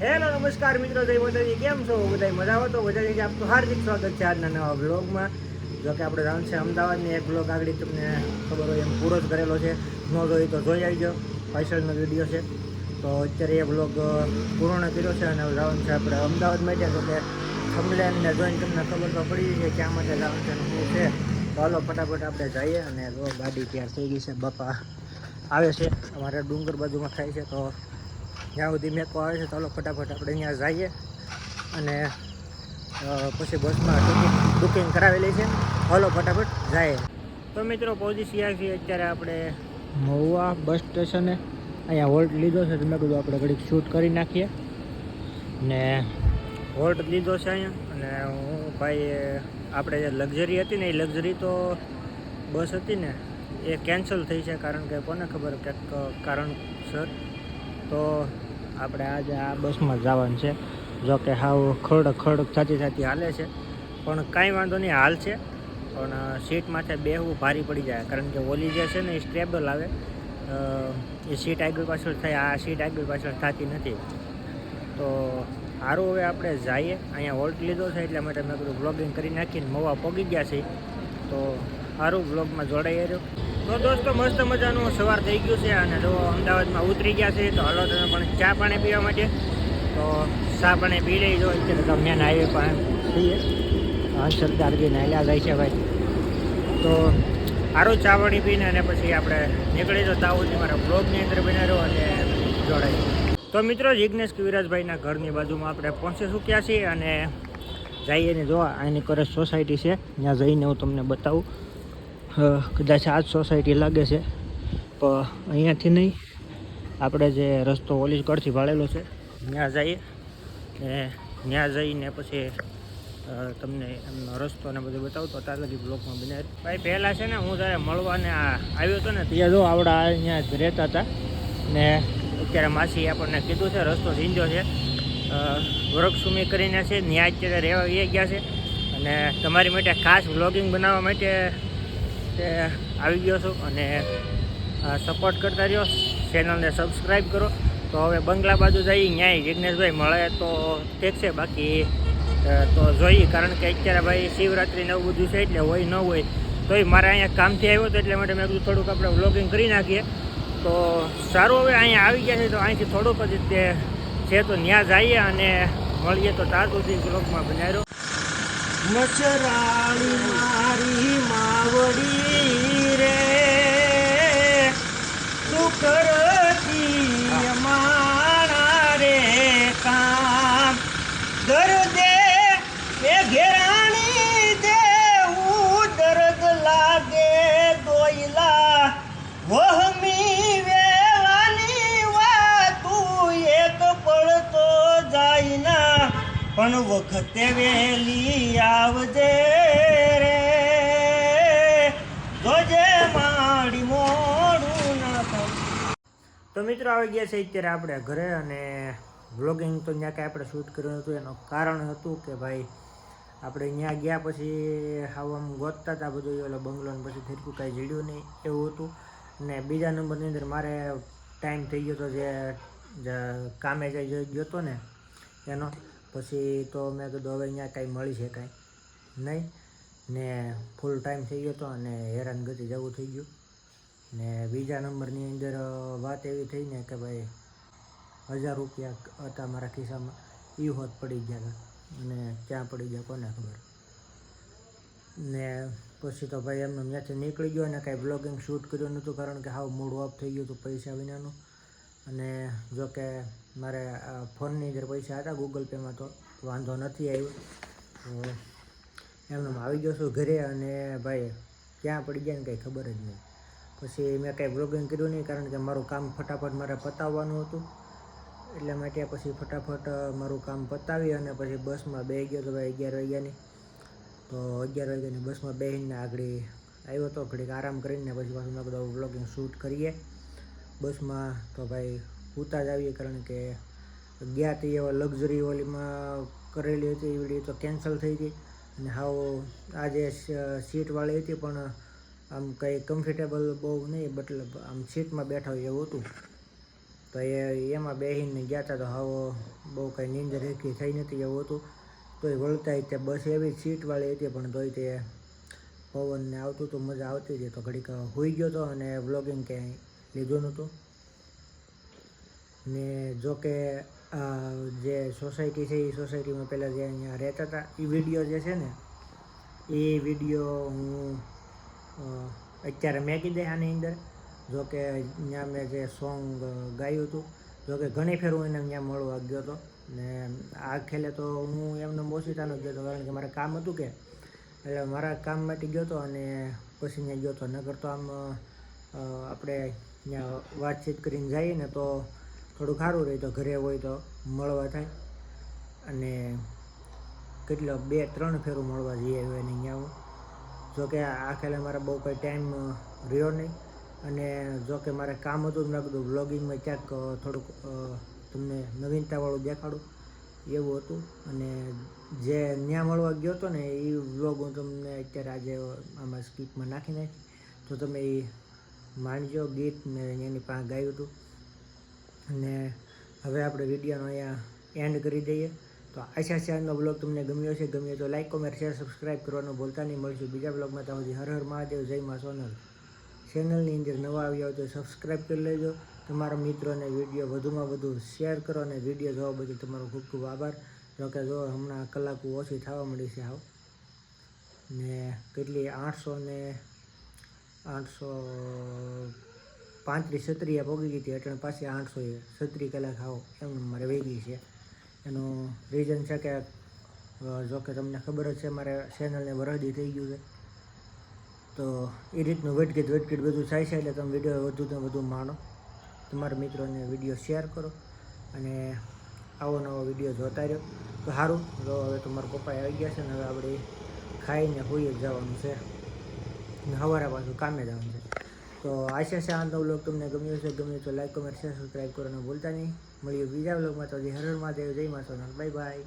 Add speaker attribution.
Speaker 1: Hello, નમસ્કાર મિત્રો, જય માતાજી, કેમ છો? બધા મજા તો બધાથી આપનું હાર્દિક સ્વાગત છે આજના નવા બ્લોગમાં જો કે આપણે રાઉન્ડ છે અમદાવાદની એક બ્લોગ આગળ તમને ખબર હોય એમ પૂરો જ કરેલો છે. ન જોઈ તો જોઈ આવજો પાછળનો વીડિયો છે. તો અત્યારે એ બ્લોગ પૂર્ણ કર્યો છે અને રાઉન્ડ છે આપણે અમદાવાદ માટે તો કે થમલેનને જોઈને તમને ખબર તો પડી છે ક્યાં માટે રાઉન્ડ છે શું છે. તો હાલો, ફટાફટ આપણે જઈએ અને ગાડી તૈયાર થઈ ગઈ છે. બાપા આવે છે. અમારે ડુંગર બાજુમાં થાય છે. તો જ્યાં સુધી મેકો આવે છે હાલો ફટાફટ આપણે અહીંયા જઈએ. અને પછી બસમાં બુકિંગ કરાવેલી છે. હાલો ફટાફટ જાય તો મિત્રો પહોંચી ગયા છીએ અત્યારે આપણે મહુવા બસ સ્ટેશને અહીંયા હોલ્ટ લીધો છે. મેં કીધું આપણે ઘડીક શૂટ કરી નાખીએ. ને હોલ્ટ લીધો છે અહીંયા. અને હું ભાઈ આપણે જે લક્ઝરી હતી ને, એ લક્ઝરી તો બસ હતી ને, એ કેન્સલ થઈ છે. કારણ કે કોને ખબર કંઈક કારણસર તો આપણે આજે આ બસમાં જવાનું છે. જો કે હાવ ખડ ખડ થતી થતી હાલે છે. પણ કાંઈ વાંધો નહીં, હાલ છે. પણ સીટ માથે બેહવું ભારી પડી જાય. કારણ કે ઓલી જે છે ને, એ સ્ટેબલ આવે. એ સીટ આગળ પાછળ થાય. આ સીટ આગળ પાછળ થતી નથી. તો સારું હવે આપણે જઈએ. અહીંયા હોલ્ટ લીધો છે, એટલા માટે મેં બધું બ્લોગિંગ કરી નાખીને મવા પોગી ગયા છે તો સારું બ્લોગમાં જોડાઈ રહ્યો. તો દોસ્તો, મસ્ત મજાનું સવાર થઈ ગયું છે અને જો અમદાવાદમાં ઉતરી ગયા છે, તો હાલો તમે પણ ચા પાણી પીવા માટે. તો ચા પાણી પી લઈ જો અત્યારે તો મેન હાઈવે પણ છીએ સરદારજી નાયલા જાય છે ભાઈ. તો સારું ચા પાણી પીને અને પછી આપણે નીકળી તો તાવું મારા બ્લોગની અંદર બનાવ્યો અને જોડાઈ તો મિત્રો જિજ્ઞેશ કવિરાજભાઈના ઘરની બાજુમાં આપણે પહોંચી ચૂક્યા છીએ અને જઈએ ને જોવા આની કરે સોસાયટી છે. ત્યાં જઈને હું તમને બતાવું. કદાચ આ જ સોસાયટી લાગે છે પણ અહીંયાથી નહીં. આપણે જે રસ્તો ઓલી કડથી ભાળેલો છે ત્યાં જઈએ ને ત્યાં જઈને પછી તમને એમનો રસ્તો ને બધું બતાવતો તો ત્યાં લગી બ્લોકમાં બનાવી ભાઈ પહેલાં છે ને હું જ્યારે મળવાને આવ્યો હતો ને ત્યાં જો આપણા અહીંયા જ રહેતા હતા ને અત્યારે માસી આપણને કીધું છે રસ્તો ઝીંજો છે. અ, કરીને છે ત્યાં અત્યારે રહેવા ગયા છે. અને તમારી માટે ખાસ વ્લોગિંગ બનાવવા માટે તે આવી ગયો છું અને સપોર્ટ કરતા રહ્યો. ચેનલને સબસ્ક્રાઈબ કરો. તો હવે બંગલા બાજુ જઈ ન્યાય જિજ્ઞેશભાઈ મળે તો ઠીક છે. બાકી તો જોઈએ. કારણ કે અત્યારે ભાઈ શિવરાત્રિ નવું બધું છે એટલે હોય, ન હોય, તોય મારે અહીંયા કામથી આવ્યો હતો એટલે માટે મેં કીધું થોડુંક આપણે વ્લોગિંગ કરી નાખીએ. તો સારું હવે અહીંયા આવી ગયા છે તો અહીંથી થોડુંક જ છે તો ત્યાં જઈએ અને મળીએ તો તાર સુધી બ્લોગમાં બનાવ્યો મચરાળી મારી માવડી રે. તું કરતી અમારા રે કામ. દર્દે પણ વખતે વહેલી આવજે રે. જોજે માડી મોડું ના થાય. તો મિત્રો આવી ગયા છે અત્યારે આપણે ઘરે અને વ્લોગિંગ તો ત્યાં કાંઈ આપણે શૂટ કર્યું હતું એનું કારણ હતું કે ભાઈ, આપણે ત્યાં ગયા પછી આમ ગોતતા હતા બધું. ઓલો બંગલો પછી ફેરકું કાંઈ જીડ્યું નહીં એવું હતું. ને બીજા નંબરની અંદર મારે ટાઈમ થઈ ગયો હતો જે કામે જઈ ગયો હતો ને, એનો પછી તો મેં કીધું, હવે અહીંયા કાંઈ મળી છે કાંઈ નહીં. ને ફૂલ ટાઈમ થઈ ગયો હતો અને હેરાન ગતિ જવું થઈ ગયું. ને બીજા નંબરની અંદર વાત એવી થઈ ને કે ભાઈ, હજાર રૂપિયા હતા મારા ખિસ્સામાં. એ હોત પડી ગયા હતા. અને ક્યાં પડી ગયા કોને ખબર. ને પછી તો ભાઈ એમનું ત્યાંથી નીકળી ગયો અને કાંઈ બ્લોગિંગ શૂટ કર્યું નહોતું કારણ કે હાવ મૂડ ઓફ થઈ ગયું હતું પૈસા વિનાનું. અને જો કે મારે ફોનની અંદર પૈસા હતા ગૂગલ પેમાં તો વાંધો નથી આવ્યો. તો એમને આવી ગયો છું ઘરે અને ભાઈ ક્યાં પડી ગયા ને કંઈ ખબર જ નહીં. પછી મેં કાંઈ બ્લોગિંગ કર્યું નહીં કારણ કે મારું કામ ફટાફટ મારે પતાવવાનું હતું. એટલે માટે પછી ફટાફટ મારું કામ પતાવી અને પછી બસમાં બે ગયો તો ભાઈ અગિયાર વાગ્યાની. તો અગિયાર વાગ્યાની બસમાં બેસીને આગળ આવ્યો તો ઘડીક આરામ કરીને પછી પાછું મેં બધા બ્લોગિંગ શૂટ કરીએ. બસમાં તો ભાઈ ઉતા જ આવીએ કારણ કે ગયા તે એવા લક્ઝરી ઓલીમાં કરેલી હતી, એવી તો કેન્સલ થઈ ગઈ. અને હાવ આજે સીટવાળી હતી પણ આમ કંઈ કમ્ફર્ટેબલ બહુ નહીં, મતલબ આમ સીટમાં બેઠા હોય એવું હતું. તો એ, એમાં બેસીને ગયા હતા તો હાવો બહુ કંઈ નીંદર રેખી થઈ નથી એવું હતું. તોય વળતા તે બસ એવી સીટવાળી હતી, પણ તોય તે પવનને આવતું હતું મજા આવતી હતી. તો ઘડીક હોઈ ગયો હતો અને વ્લોગિંગ ક્યાંય લીધું નહોતું. ને જો કે જે સોસાયટી છે, એ સોસાયટીમાં પહેલાં જે અહીંયા રહેતા હતા, એ વીડિયો જે છે ને, એ વીડિયો હું અત્યારે મેકી દે આની અંદર, જો કે ત્યાં મેં જે સોંગ ગાયું હતું, જો કે ઘણી ફેર હું એને ત્યાં મળવા ગયો હતો. ને આ ખેલે તો હું એમને ઓછીતાનો ગયો હતો, કારણ કે મારે કામ હતું કે, એટલે મારા કામ માટે ગયો હતો અને પછી ત્યાં ગયો હતો. નગર તો આમ આપણે ત્યાં વાતચીત કરીને જઈએ ને તો થોડું સારું રહે, તો ઘરે હોય તો મળવા થાય. અને કેટલો, બે, ત્રણ ફેરું મળવા જઈએ હવે અહીંયા હું જોકે આ ખેલે મારે બહુ કંઈ ટાઈમ રહ્યો નહીં. અને જો કે મારે કામ હતું મેં કીધું વ્લોગિંગમાં ક્યાંક થોડુંક તમને નવીનતાવાળું દેખાડું એવું હતું. અને જે ત્યાં મળવા ગયો હતો ને એ વ્લોગ હું તમને અત્યારે આજે આમાં સ્કીપમાં નાખી નાખી. તો તમે એ માણજો ગીત મેં એની પાસે ગાયું હતું. અને હવે આપણે વિડીયોનો અહીંયા એન્ડ કરી દઈએ. તો આશા આજનો બ્લોગ તમને ગમ્યો છે ગમ્યો તો લાઈક કોમેન્ટ શેર સબસ્ક્રાઈબ કરવાનું ભૂલતા નહીં. મળશું બીજા બ્લોગમાં ત્યાં સુધી હર હર મહાદેવ. જય મા સોનલ. ચેનલની અંદર નવા આવ્યા હોય તો સબસ્ક્રાઈબ કરી લેજો. તમારા મિત્રોને વીડિયો વધુમાં વધુ શેર કરો અને વીડિયો જોવા બદલ તમારો ખૂબ ખૂબ આભાર. જો કે જો હમણાં કલાકો ઓછી થવા મળી છે આવ ને કેટલી? આઠસો ને આઠસો પાંત્રીસ સત્રીએ પોગી ગઈ હતી એટલે પાછી આઠસો એ છત્રી કલાક આવો. એમ મારે વહી છે. એનું રીઝન છે કે જોકે તમને ખબર જ છે, મારે ચેનલને વરદી થઈ ગયું છે. તો એ રીતનું વેટકીટ વેટકીટ બધું થાય છે એટલે તમે વીડિયો વધુ ને વધુ માણો. તમારા મિત્રોને વીડિયો શેર કરો અને આવો નવો વીડિયો જોતા રહ્યો. તો સારું તો હવે તમારા પપ્પા આવી ગયા છે ને હવે આપણે ખાઈને હોઈએ જવાનું છે. સવારે પાછું કામે જવાનું છે. તો આશા છે આનો બ્લોગ તમને ગમ્યો છે ગમ્યો તો લાઈક કમેન્ટ શેર સબસ્ક્રાઈબ કરવાનું ભૂલતા નહીં. મળીએ બીજા બ્લોગમાં તો હજી હર મહાદેવ, જય મા બાય બાય